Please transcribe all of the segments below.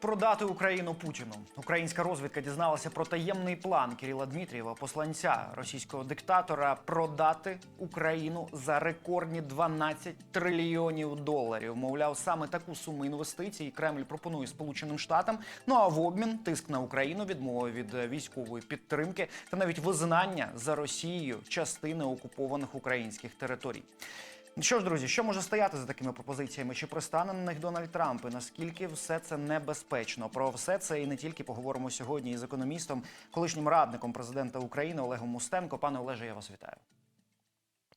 Продати Україну Путіну. Українська розвідка дізналася про таємний план Кирила Дмитрієва, посланця російського диктатора, продати Україну за рекордні 12 трильйонів доларів. Мовляв, саме таку суму інвестицій Кремль пропонує Сполученим Штатам. Ну а в обмін тиск на Україну, відмова від військової підтримки та навіть визнання за Росією частини окупованих українських територій. Ну Що ж, друзі, що може стояти за такими пропозиціями? Чи пристане на них Дональд Трамп? І наскільки все це небезпечно? Про все це і не тільки поговоримо сьогодні із економістом, колишнім радником президента України Олегом Мустенко. Пане Олеже, я вас вітаю.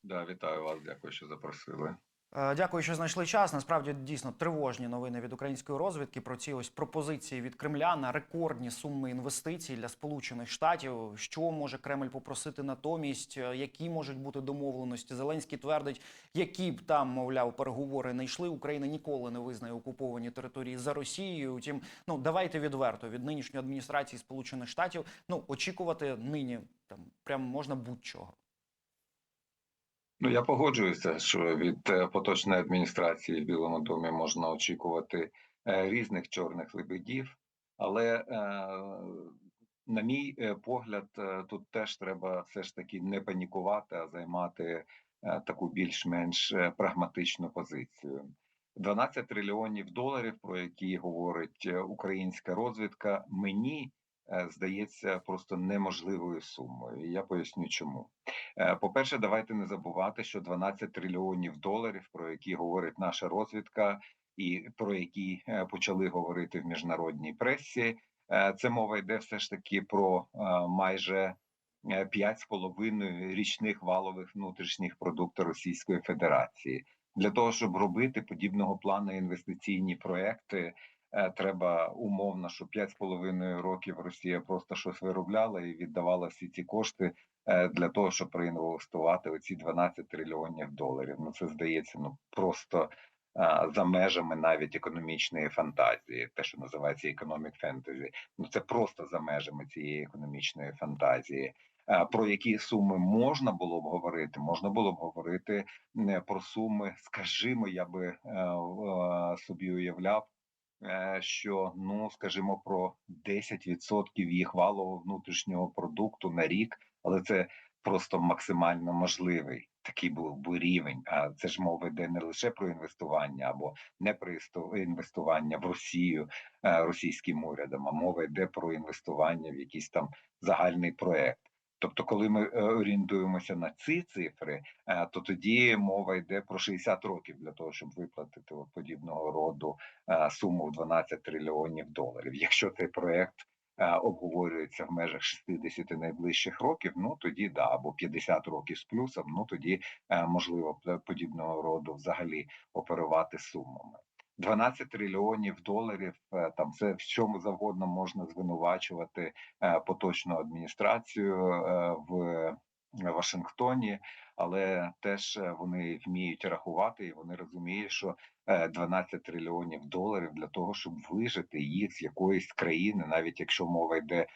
Да, вітаю вас, дякую, що запросили. Е, Дякую, що знайшли час. Насправді дійсно тривожні новини від української розвідки про ці ось пропозиції від Кремля на рекордні суми інвестицій для Сполучених Штатів. Що може Кремль попросити натомість? Е, Які можуть бути домовленості? Зеленський твердить, які б там, мовляв, переговори не йшли. Україна ніколи не визнає окуповані території за Росією. Утім, ну давайте відверто від нинішньої адміністрації Сполучених Штатів. Ну очікувати нині там прям можна будь-чого. Ну я погоджуюся, що від е, поточної адміністрації в Білому домі можна очікувати е, різних чорних лебедів, але е, на мій погляд, тут теж треба все ж таки не панікувати, а займати таку більш-менш прагматичну позицію. 12 трильйонів доларів, про які говорить українська розвідка, мені здається просто неможливою сумою. І я поясню, чому. Е, По-перше, давайте не забувати, що 12 трильйонів доларів, про які говорить наша розвідка, і про які е, почали говорити в міжнародній пресі, е, це мова йде все ж таки про е, майже е, 5,5 річних валових внутрішніх продуктів Російської Федерації. Для того щоб робити подібного плану інвестиційні проекти, е, треба умовно, що 5,5 років Росія просто щось виробляла і віддавала всі ці кошти е, для того, щоб проінвестувати оці 12 трильйонів доларів. Ну це здається, ну просто е, за межами навіть економічної фантазії, те, що називається economic fantasy. Ну це просто за межами цієї економічної фантазії. Е, Про які суми можна було б говорити? Можна було б говорити не про суми, скажімо, я би е, е, собі уявляв, е, що ну скажімо про 10% їх валового внутрішнього продукту на рік, але це просто максимально можливий такий був би рівень. А це ж мова йде не лише про інвестування або не про інвестування в Росію е, російським урядом, а мова йде про інвестування в якийсь там загальний проект. Тобто, коли ми е, орієнтуємося на ці цифри, е, то тоді мова йде про 60 років для того, щоб виплатити подібного роду е, суму в 12 трильйонів доларів. Якщо цей проект обговорюється в межах 60 найближчих років, ну тоді да, або 50 років з плюсом, ну тоді можливо подібного роду взагалі оперувати сумами. 12 трильйонів доларів е, там це в чому завгодно можна звинувачувати е, поточну адміністрацію е, в Вашингтоні, але теж вони вміють рахувати і вони розуміють, що е, 12 трильйонів доларів для того, щоб вижити їх з якоїсь країни, навіть якщо мова йде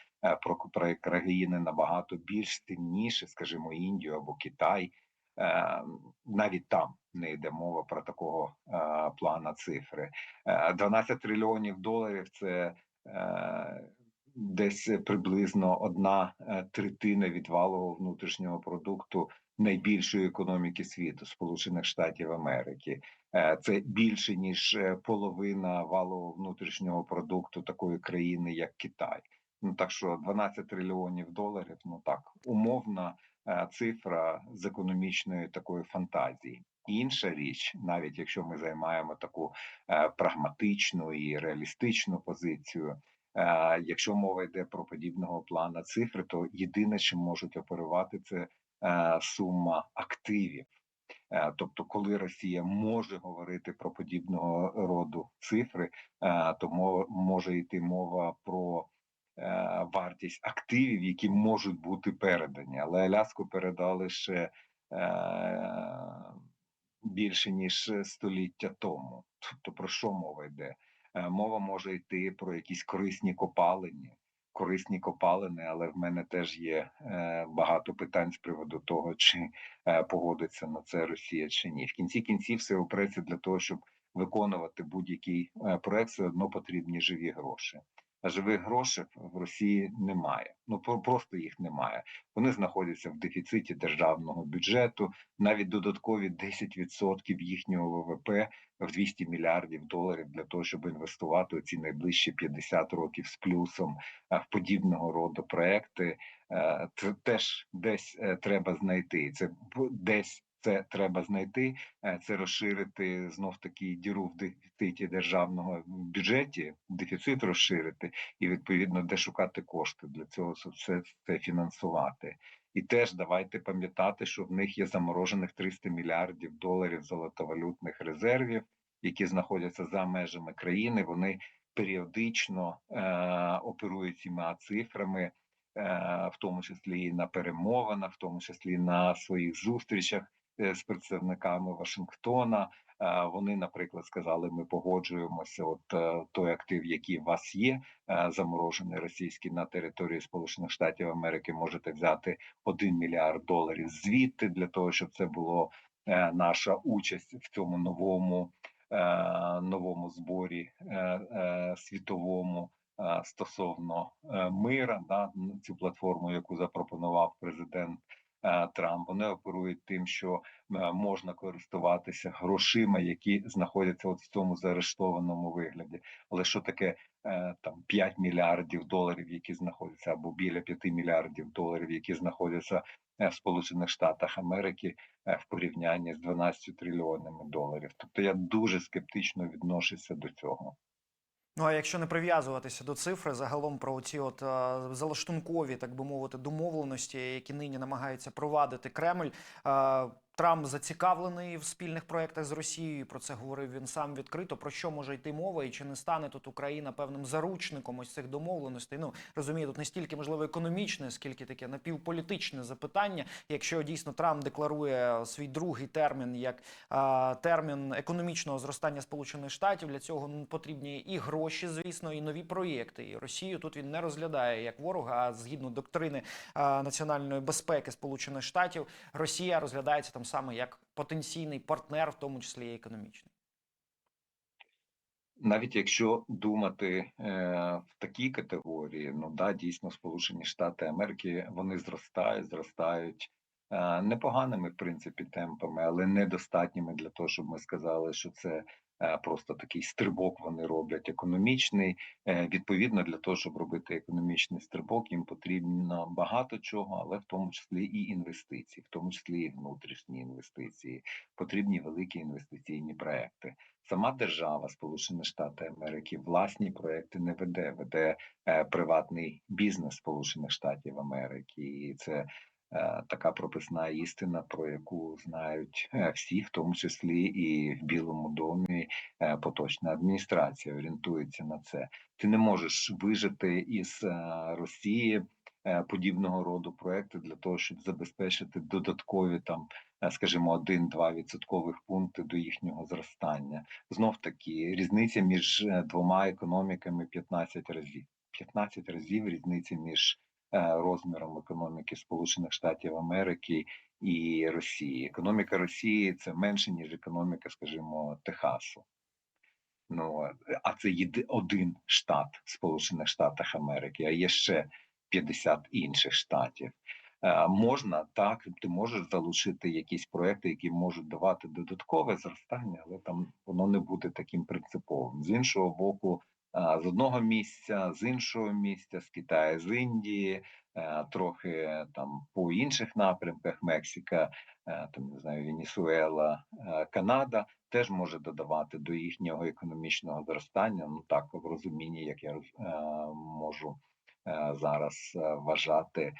про, країни набагато більш сильніші, скажімо, Індію або Китай. Е, Навіть там не йде мова про такого е, плана цифри. Е, 12 трильйонів доларів це е, десь приблизно одна е, третина від валового внутрішнього продукту найбільшої економіки світу Сполучених Штатів Америки. Е, Це більше ніж е, половина валового внутрішнього продукту такої країни, як Китай. Ну так що 12 трильйонів доларів, ну так умовна е, цифра з економічної такої фантазії. Інша річ, навіть якщо ми займаємо таку е, прагматичну і реалістичну позицію, Е, Якщо мова йде про подібного плана цифри, то єдине, чим можуть оперувати, це сума активів. Тобто, коли Росія може говорити про подібного роду цифри, то мо- може йти мова про вартість активів, які можуть бути передані. Але Аляску передали ще е, більше ніж століття тому. Тобто про що мова йде? Е, Мова може йти про якісь корисні копалини, корисні копалини, але в мене теж є е, багато питань з приводу того, чи е, погодиться на це Росія чи ні. В кінці кінців все опреться для того, щоб виконувати будь-який е, проект, все одно потрібні живі гроші. Живих грошей в Росії немає. Ну про- просто їх немає. Вони знаходяться в дефіциті державного бюджету. Навіть додаткові 10% їхнього ВВП в 200 мільярдів доларів для того, щоб інвестувати у ці найближчі 50 років з плюсом в подібного роду проекти. Е, теж десь е, треба знайти. Це десь це треба знайти. Е, Це розширити знов таки діру в дефіциті державного бюджеті, дефіцит розширити, і відповідно де шукати кошти для цього, все це фінансувати. І теж давайте пам'ятати, що в них є заморожених 300 мільярдів доларів золотовалютних резервів, які знаходяться за межами країни. Вони періодично е, оперують цими цифрами, е, в тому числі і на перемовинах, в тому числі на своїх зустрічах з представниками Вашингтона. Е, Вони, наприклад, сказали: ми погоджуємося. От е, той актив, який у вас є, е, заморожений російський на території Сполучених Штатів Америки, можете взяти 1 мільярд доларів звідти для того, щоб це було е, наша участь в цьому новому е, новому зборі е, е, світовому е, стосовно е, мира. Да, цю платформу, яку запропонував президент. Е, Трамп вони оперують тим, що е, можна користуватися грошима, які знаходяться от в цьому заарештованому вигляді. Але що таке е, там 5 мільярдів доларів, які знаходяться, або біля 5 мільярдів доларів, які знаходяться в Сполучених Штатах Америки в порівнянні з 12 трильйонами доларів? Тобто я дуже скептично відношуся до цього. Ну а якщо не прив'язуватися до цифри, загалом про ці от е, залаштункові, так би мовити, домовленості, які нині намагається провадити Кремль. е, Трамп зацікавлений в спільних проєктах з Росією. Про це говорив він сам відкрито. Про що може йти мова, і чи не стане тут Україна певним заручником ось цих домовленостей? Ну розумію, тут не стільки можливо економічне, скільки таке напівполітичне запитання. Якщо дійсно Трамп декларує свій другий термін як е, термін економічного зростання Сполучених Штатів, для цього ну, потрібні і гроші, звісно, і нові проєкти. І Росію тут він не розглядає як ворога. А згідно доктрини е, національної безпеки Сполучених Штатів, Росія розглядається там саме як потенційний партнер, в тому числі і економічний. Навіть якщо думати е, в такій категорії, ну да, дійсно, Сполучені Штати Америки вони зростають, зростають е, непоганими в принципі темпами, але недостатніми для того, щоб ми сказали, що це просто такий стрибок вони роблять економічний. Е, відповідно, для того, щоб робити економічний стрибок, їм потрібно багато чого, але в тому числі і інвестиції, в тому числі і внутрішні інвестиції, потрібні великі інвестиційні проекти сама держава Сполучені Штати Америки власні проекти не веде, веде е, приватний бізнес Сполучених Штатів Америки, і це е, така прописна істина, про яку знають е, всі, в тому числі і в Білому домі е, поточна адміністрація орієнтується на це. Ти не можеш вижити із е, Росії. е, Подібного роду проекти для того, щоб забезпечити додаткові там, е, скажімо, 1-2 відсоткових пункти до їхнього зростання знов таки різниця між е, двома економіками 15 разів. 15 разів різниця між е, розміром економіки Сполучених Штатів Америки і Росії. Економіка Росії це менше ніж економіка, скажімо, Техасу. Ну е, а це єди один штат Сполучених Штатах Америки, а є ще 50 інших штатів. Е, Можна так, ти можеш залучити якісь проекти, які можуть давати додаткове зростання, але там воно не буде таким принциповим. З іншого боку, е, з одного місця, з іншого місця, з Китаю, з Індії, е, трохи там по інших напрямках Мексика, е, там не знаю, Венесуела, е, Канада теж може додавати до їхнього економічного зростання. Ну так в розумінні, як я е, можу е, зараз е, вважати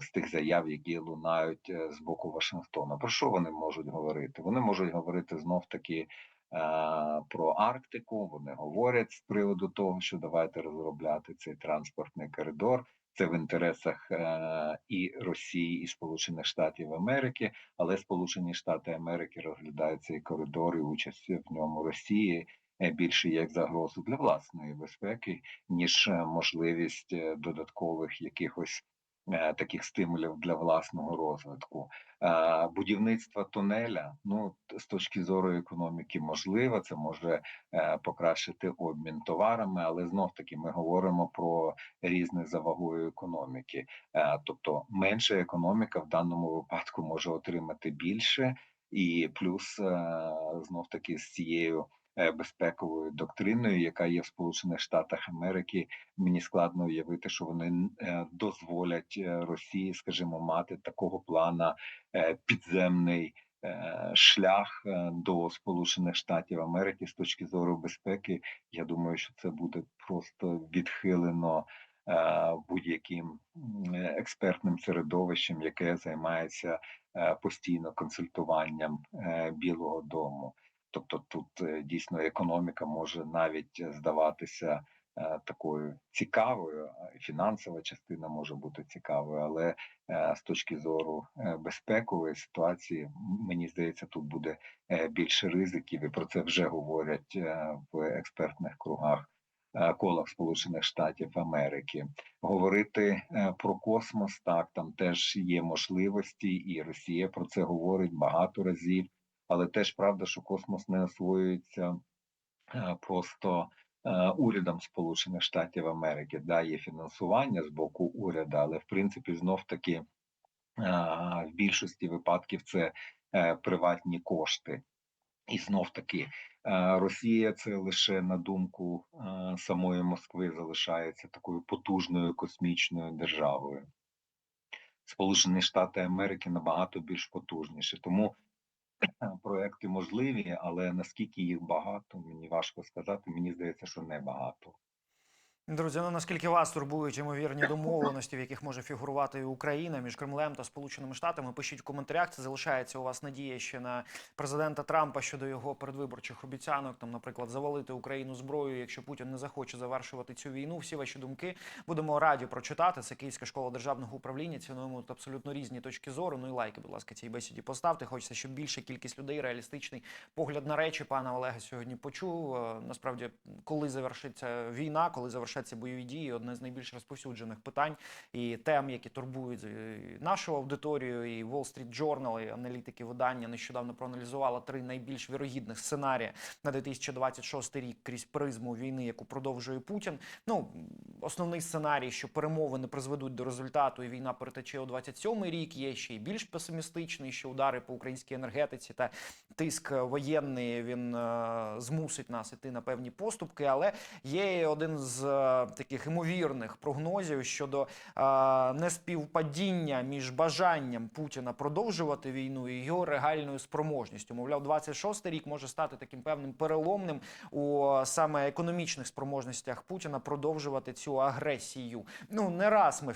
з тих заяв, які лунають е, з боку Вашингтона. Про що вони можуть говорити? Вони можуть говорити знов таки е, про Арктику. Вони говорять з приводу того, що давайте розробляти цей транспортний коридор. Це в інтересах е, і Росії, і Сполучених Штатів Америки, але Сполучені Штати Америки розглядають цей коридор і участь в ньому Росії е, більше як загрозу для власної безпеки, ніж е, можливість е, додаткових якихось е, таких стимулів для власного розвитку. Е, Будівництво тунеля, ну з точки зору економіки, можливо, це може е, покращити обмін товарами, але знов таки ми говоримо про різне за вагою економіки. Е, Тобто менша економіка в даному випадку може отримати більше, і плюс е, знов таки з цією е, безпековою доктриною, яка є в Сполучених Штатах Америки, мені складно уявити, що вони е, дозволять е, Росії, скажімо, мати такого плана е, підземний. е, Шлях е, до Сполучених Штатів Америки з точки зору безпеки, я думаю, що це буде просто відхилено е, будь-яким експертним середовищем, яке займається е, постійно консультуванням е, Білого Дому. Тобто, тут е, дійсно економіка може навіть здаватися е, такою цікавою, фінансова частина може бути цікавою, але е, з точки зору безпекової ситуації, мені здається, тут буде більше ризиків, і про це вже говорять в експертних кругах колах Сполучених Штатів Америки. Говорити про космос, так там теж є можливості, і Росія про це говорить багато разів. Але теж правда, що космос не освоюється е, просто е, урядом Сполучених Штатів Америки. Да, є фінансування з боку уряду, але в принципі знов таки е, в більшості випадків це приватні кошти. І знов таки Росія це лише на думку самої Москви залишається такою потужною космічною державою. Сполучені Штати Америки набагато більш потужніші, тому проекти можливі, але наскільки їх багато, мені важко сказати. Мені здається, що небагато. Друзі, ну наскільки вас турбують ймовірні домовленості, в яких може фігурувати Україна між Кремлем та Сполученими Штатами? Пишіть в коментарях. Це залишається у вас надія ще на президента Трампа щодо його передвиборчих обіцянок, там, наприклад, завалити Україну зброєю, якщо Путін не захоче завершувати цю війну. Всі ваші думки будемо раді прочитати. Це Київська школа державного управління. Цінуємо тут абсолютно різні точки зору. Ну і лайки, будь ласка, цій бесіді поставте. Хочеться, щоб більша кількість людей реалістичний погляд на речі пана Олега сьогодні почув. Е, Насправді, коли завершиться війна, коли завершаться бойові дії, одне з найбільш розповсюджених питань і тем, які турбують е, нашу аудиторію, і Wall Street Journal, і аналітики видання нещодавно проаналізувала три найбільш вірогідних сценарії на 2026 рік крізь призму війни, яку продовжує Путін. Ну основний сценарій, що перемовини призведуть до результату, і війна перетече у 27-й рік. Є ще й більш песимістичний, що удари по українській енергетиці та тиск воєнний він е, змусить нас іти на певні поступки. Але є один з е, таких ймовірних прогнозів щодо неспівпадіння між бажанням Путіна продовжувати війну і його реальною спроможністю. Мовляв, 26-й рік може стати таким певним переломним у саме економічних спроможностях Путіна продовжувати цю агресію. Ну не раз ми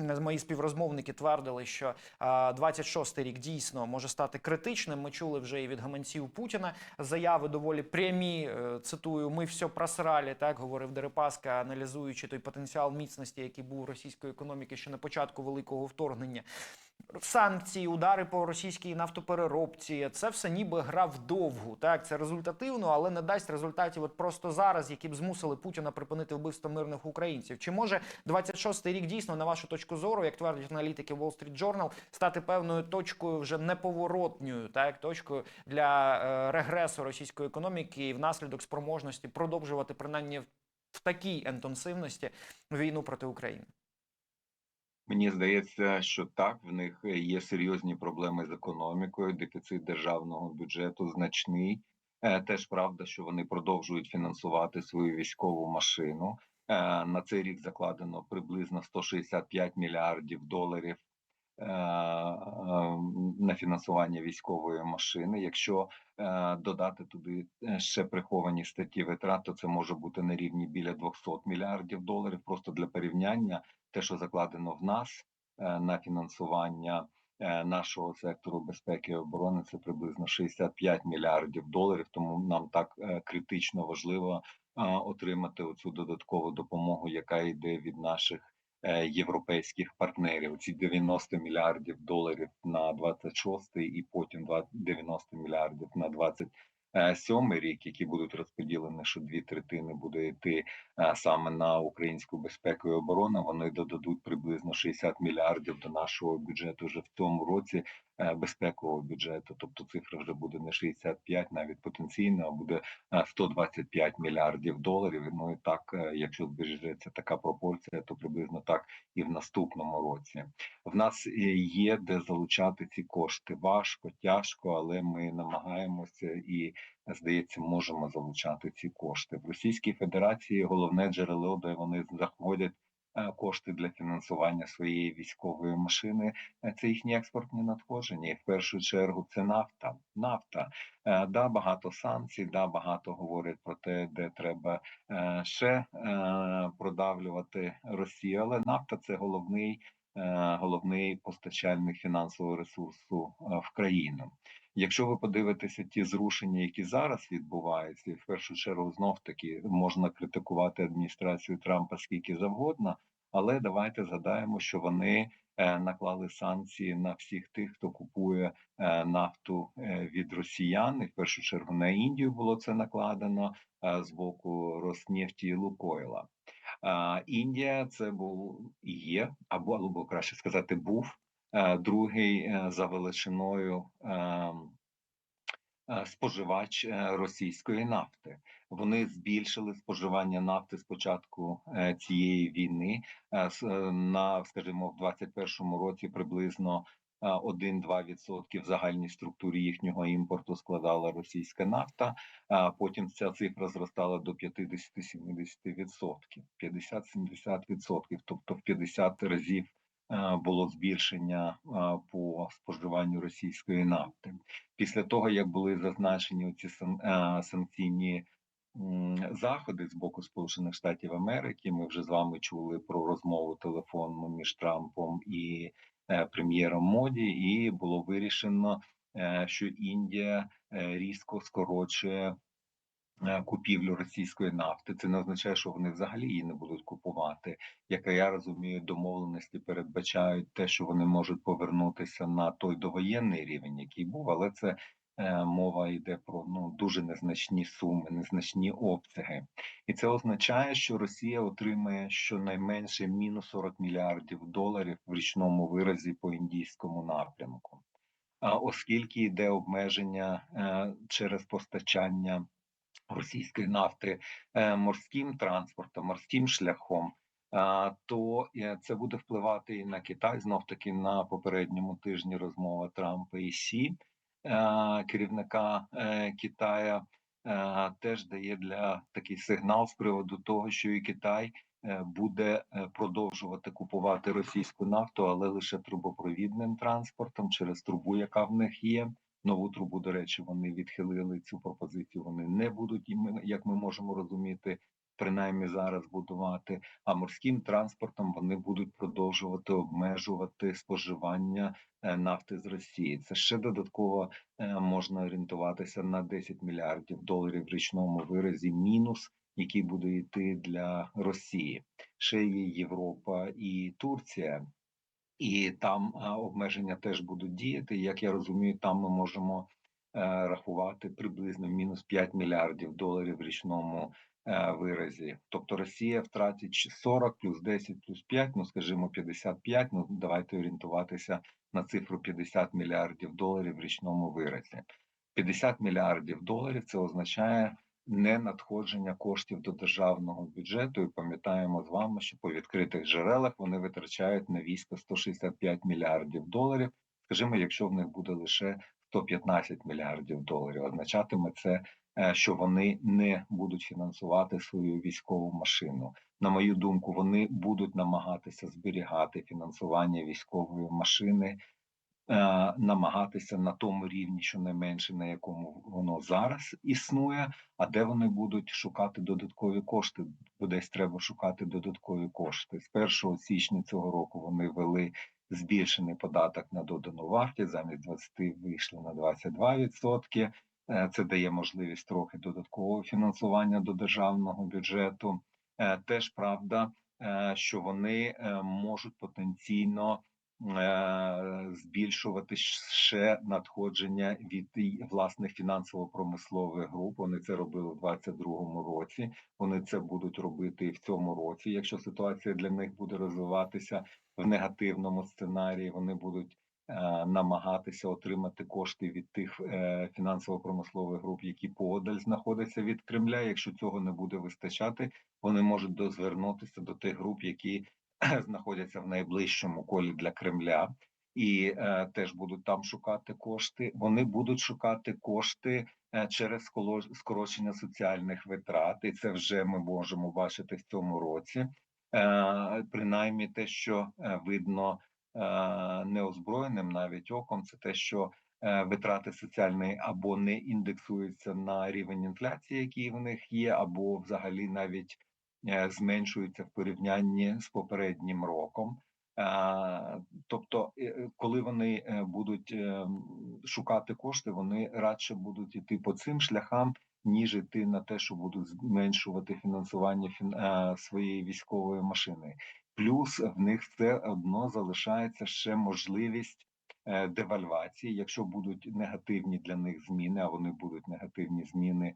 Мої співрозмовники твердили, що а, 26-й рік дійсно може стати критичним. Ми чули вже і від гаманців Путіна заяви доволі прямі. е, Цитую, ми все просрали, так говорив Дерипаска, аналізуючи той потенціал міцності, який був у російської економіки ще на початку великого вторгнення. Санкції, удари по російській нафтопереробці це все ніби гра вдовгу. Так, це результативно, але не дасть результатів от просто зараз, які б змусили Путіна припинити вбивство мирних українців. Чи може 26-й рік дійсно, на вашу точку зору, як твердять аналітики Wall Street Journal, стати певною точкою вже неповоротньою, так точкою для е, регресу російської економіки і внаслідок спроможності продовжувати принаймні в такій інтенсивності війну проти України? Мені здається, що так, в них є серйозні проблеми з економікою, дефіцит державного бюджету значний. Е, Теж правда, що вони продовжують фінансувати свою військову машину. Е, На цей рік закладено приблизно 165 мільярдів доларів е, е, на фінансування військової машини. Якщо е, додати туди е, ще приховані статті витрат, то це може бути на рівні біля 200 мільярдів доларів. Просто для порівняння, те, що закладено в нас е, на фінансування е, нашого сектору безпеки і оборони, це приблизно 65 мільярдів доларів. Тому нам так е, критично важливо отримати оцю додаткову допомогу, яка йде від наших європейських партнерів. Ці 90 мільярдів доларів на 26 і потім два- 90 мільярдів на 27 сьомий рік, які будуть розподілені, що дві третини буде йти е, саме на українську безпеку і оборону. Вони додадуть приблизно 60 мільярдів до нашого бюджету вже в цьому році е, безпекового бюджету. Тобто цифра вже буде не 65, навіть потенційно, а буде е, 125 мільярдів доларів. Ну і так, е, якщо збережеться така пропорція, то приблизно так і в наступному році. В нас е, є де залучати ці кошти. Важко, тяжко, але ми намагаємося і здається, можемо залучати ці кошти в Російській Федерації. Головне джерело, де вони знаходять е, кошти для фінансування своєї військової машини. е, Це їхні експортні надходження. І в першу чергу це нафта. Нафта Е, да, багато санкцій, да, багато говорять про те, де треба е, ще е, продавлювати Росію. Але нафта це головний, е, головний постачальник фінансового ресурсу е, в країну. Якщо ви подивитеся ті зрушення, які зараз відбуваються, і в першу чергу знов таки можна критикувати адміністрацію Трампа скільки завгодно, але давайте згадаємо, що вони е, наклали санкції на всіх тих, хто купує е, нафту е, від росіян, і в першу чергу на Індію було це накладено е, з боку Роснефті і Лукойла. Індія це був є, або або краще сказати, був е, другий е, за величиною е, е, споживач російської нафти. Вони збільшили споживання нафти з початку е, цієї війни на, скажімо, в 2021 році приблизно 1-2% в загальній структурі їхнього імпорту складала російська нафта. А потім ця цифра зростала до 50-70%, 50-70%, тобто в 50 разів е, було збільшення е, по споживанню російської нафти. Після того, як були зазначені ці санкційні заходи з боку Сполучених Штатів Америки, ми вже з вами чули про розмову телефонну між Трампом і е, прем'єром Моді, і було вирішено, е, що Індія е, різко скорочує е, купівлю російської нафти. Це не означає, що вони взагалі її не будуть купувати. Як я розумію, домовленості передбачають те, що вони можуть повернутися на той довоєнний рівень, який був, але це е, мова йде про ну дуже незначні суми, незначні обсяги, і це означає, що Росія отримає щонайменше мінус 40 мільярдів доларів в річному виразі по індійському напрямку. А оскільки йде обмеження е, через постачання російської нафти е, морським транспортом, морським шляхом, то е, це буде впливати і на Китай. Знов таки на попередньому тижні розмова Трампа і Сі, е, керівника е, Китая, е, теж дає для такий сигнал з приводу того, що і Китай е, буде е, продовжувати купувати російську нафту, але лише трубопровідним транспортом через трубу, яка в них є. Нову трубу, до речі, вони відхилили цю пропозицію. Вони не будуть, і ми- як ми можемо розуміти, принаймні зараз будувати. А морським транспортом вони будуть продовжувати обмежувати споживання е, нафти з Росії. Це ще додатково е, можна орієнтуватися на 10 мільярдів доларів в річному виразі, мінус, який буде йти для Росії. Ще є Європа і Турція. І там а, обмеження теж будуть діяти. Як я розумію, там ми можемо е, рахувати приблизно мінус 5 мільярдів доларів в річному е, виразі. Тобто Росія втратить чи 40 плюс 10 плюс 5, ну скажімо, 55, Ну давайте орієнтуватися на цифру 50 мільярдів доларів в річному виразі. 50 мільярдів доларів це означає не надходження коштів до державного бюджету. І пам'ятаємо з вами, що по відкритих джерелах вони витрачають на військо 165 мільярдів доларів. Скажімо, якщо в них буде лише 115 мільярдів доларів, означатиме це, е, що вони не будуть фінансувати свою військову машину. На мою думку, вони будуть намагатися зберігати фінансування військової машини е, намагатися на тому рівні, щонайменше на якому воно зараз існує, а де вони будуть шукати додаткові кошти, бо десь треба шукати додаткові кошти. З 1 січня цього року вони ввели збільшений податок на додану вартість, замість 20 вийшли на 22%. Е, Це дає можливість трохи додаткового фінансування до державного бюджету. Е, Теж правда, е, що вони можуть потенційно збільшувати ще надходження від власних фінансово-промислових груп. Вони це робили в 2022 році. Вони це будуть робити і в цьому році. Якщо ситуація для них буде розвиватися в негативному сценарії, вони будуть е, намагатися отримати кошти від тих е, фінансово-промислових груп, які подаль знаходяться від Кремля. Якщо цього не буде вистачати, вони можуть дозвернутися до тих груп, які знаходяться в найближчому колі для Кремля, і е, теж будуть там шукати кошти. Вони будуть шукати кошти е, через скорочення соціальних витрат, і це вже ми можемо бачити в цьому році. Е, принаймні, те, що е, видно е, неозброєним навіть оком, це те, що е, витрати соціальної або не індексуються на рівень інфляції, який в них є, або взагалі навіть е, зменшуються в порівнянні з попереднім роком. Е, Тобто, е, коли вони будуть шукати кошти, вони радше будуть іти по цим шляхам, ніж іти на те, що будуть зменшувати фінансування фін- своєї військової машини. Плюс в них все одно залишається ще можливість девальвації, якщо будуть негативні для них зміни, а вони будуть негативні зміни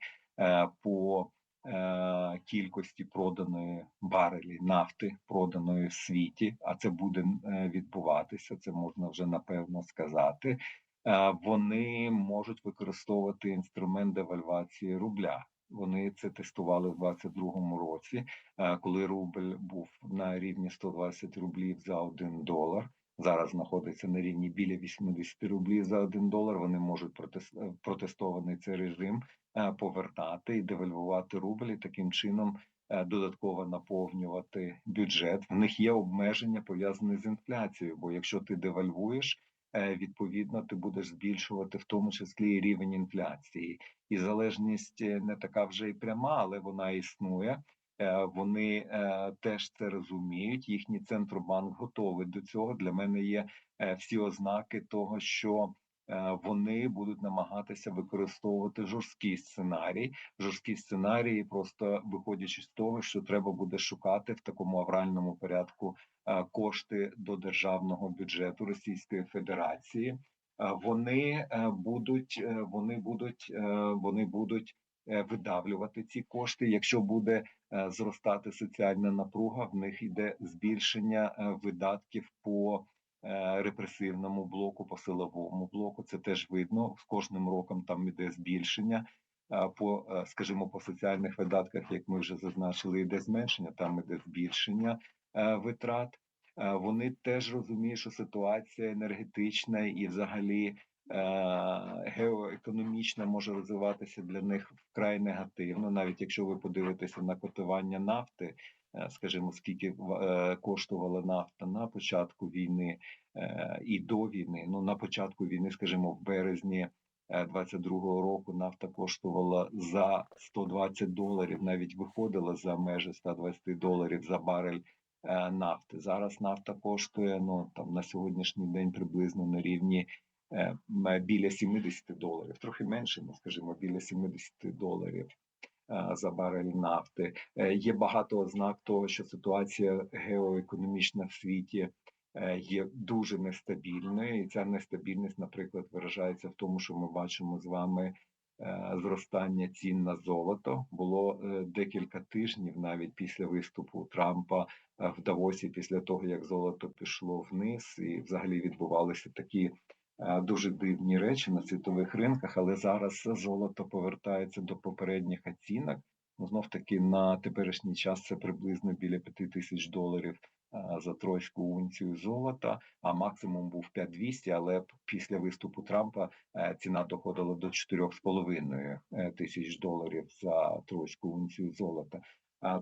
по кількості проданої барелі нафти, проданої в світі, а це буде е, відбуватися. Це можна вже напевно сказати. Е, Вони можуть використовувати інструмент девальвації рубля. Вони це тестували в 2022 році, е, коли рубль був на рівні 120 рублів за один долар. Зараз знаходиться на рівні біля 80 рублів за один долар. Вони можуть е, протестований цей режим е, повертати і девальвувати рубль, і таким чином е, додатково наповнювати бюджет. В них є обмеження пов'язані з інфляцією. Бо якщо ти девальвуєш, відповідно ти будеш збільшувати в тому числі і рівень інфляції. І залежність не така вже й пряма, але вона існує. Е, Вони е, теж це розуміють. Їхній центробанк готовий до цього. Для мене є е, всі ознаки того, що вони будуть намагатися використовувати жорсткий сценарій. Жорсткі сценарії, просто виходячи з того, що треба буде шукати в такому авральному порядку кошти до державного бюджету Російської Федерації. Е, Вони е, будуть, е, вони будуть, вони будуть е, видавлювати ці кошти. Якщо буде зростати соціальна напруга, в них йде збільшення видатків по репресивному блоку, по силовому блоку. Це теж видно. З кожним роком там іде збільшення. По, скажімо, по соціальних видатках, як ми вже зазначили, йде зменшення, там іде збільшення витрат. Е, Вони теж розуміють, що ситуація енергетична і, взагалі, е, геоекономічна може розвиватися для них вкрай негативно, навіть якщо ви подивитеся на котування нафти, е, скажімо, скільки коштувала нафта на початку війни і до війни. Ну на початку війни, скажімо, в березні. е, 22-го року нафта коштувала за 120 доларів, навіть виходила за межі 120 доларів за барель нафти. Зараз нафта коштує ну там на сьогоднішній день приблизно на рівні е, біля 70 доларів, трохи менше, ну скажімо, біля 70 доларів е, за барель нафти. Е, Є багато ознак того, що ситуація геоекономічна в світі е, є дуже нестабільною, і ця нестабільність, наприклад, виражається в тому, що ми бачимо з вами. Е, Зростання цін на золото було е, декілька тижнів навіть після виступу Трампа е, в Давосі, після того як золото пішло вниз, і взагалі відбувалися такі дуже дивні речі на світових ринках. Але зараз золото повертається до попередніх оцінок. Ну, знов таки на теперішній час це приблизно біля 5 тисяч доларів за тройську унцію золота, а максимум був 5200, але після виступу Трампа е, ціна доходила до 4,5 е, тисяч доларів за тройську унцію золота.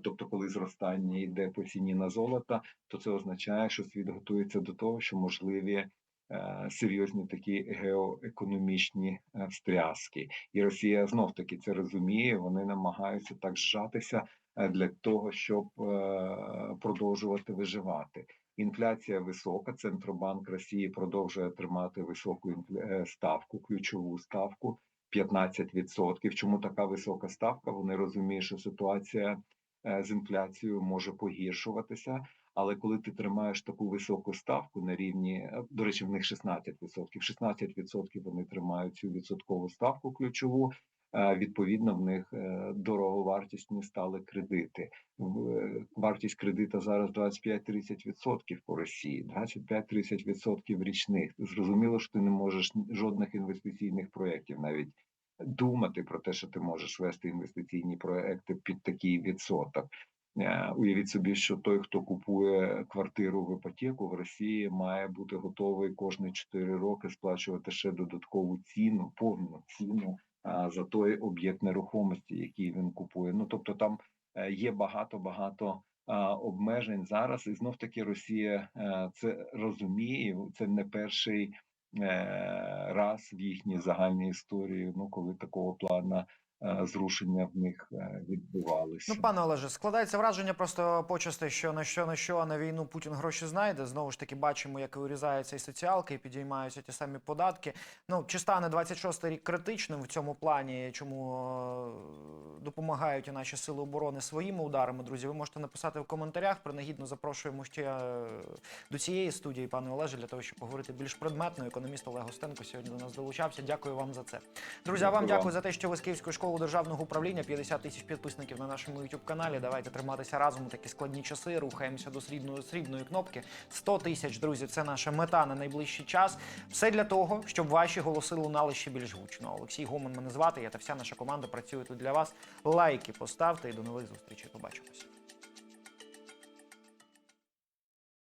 Тобто, коли зростання йде по ціні на золото, то це означає, що світ готується до того, що можливі е, серйозні такі геоекономічні е, встряски. І Росія знов таки це розуміє. Вони намагаються так зжатися е, для того, щоб е, продовжувати виживати. Інфляція висока. Центробанк Росії продовжує тримати високу е, ставку, ключову ставку 15%. Чому така висока ставка? Вони розуміють, що ситуація е, з інфляцією може погіршуватися. Але коли ти тримаєш таку високу ставку на рівні, е, до речі, в них 16%, 16% вони тримають цю відсоткову ставку ключову. Е, Відповідно, в них е, дороговартісні стали кредити. Е, Вартість кредита зараз 25-30% по Росії, 25-30% річних. Зрозуміло, що ти не можеш жодних інвестиційних проєктів навіть думати про те, що ти можеш вести інвестиційні проекти під такий відсоток. Уявіть собі, що той, хто купує квартиру в іпотеку в Росії, має бути готовий кожні 4 роки сплачувати ще додаткову ціну, повну ціну за той об'єкт нерухомості, який він купує. Ну тобто там е, є багато багато обмежень зараз, і знов таки Росія е, це розуміє. Це не перший е, раз в їхній загальній історії, ну коли такого плана зрушення в них е, відбувалися. Ну, пане Олеже, складається враження просто почасти, що на що на що на війну Путін гроші знайде. Знову ж таки, бачимо, як урізаються і соціалки, і підіймаються ті самі податки. Ну, чи стане 26-й рік критичним в цьому плані? Чому е, допомагають і наші сили оборони своїми ударами? Друзі, ви можете написати в коментарях. Принагідно запрошуємо ще е, до цієї студії, пане Олеже, для того, щоб поговорити більш предметно. Економіст Олег Остенко сьогодні до нас долучався. Дякую вам за це. Друзі, а вам Дякую вам. дякую за те, що ви з Київської школи державного управління 50 тисяч підписників на нашому youtube каналі. Давайте триматися разом у такі складні часи. Рухаємося до срібної срібної кнопки. 100 тисяч, друзі, це наша мета на найближчий час. Все для того, щоб ваші голоси лунали ще більш гучно. Олексій Гоман мене звати. Я та вся наша команда працює тут для вас. Лайки поставте і до нових зустрічей. Побачимось.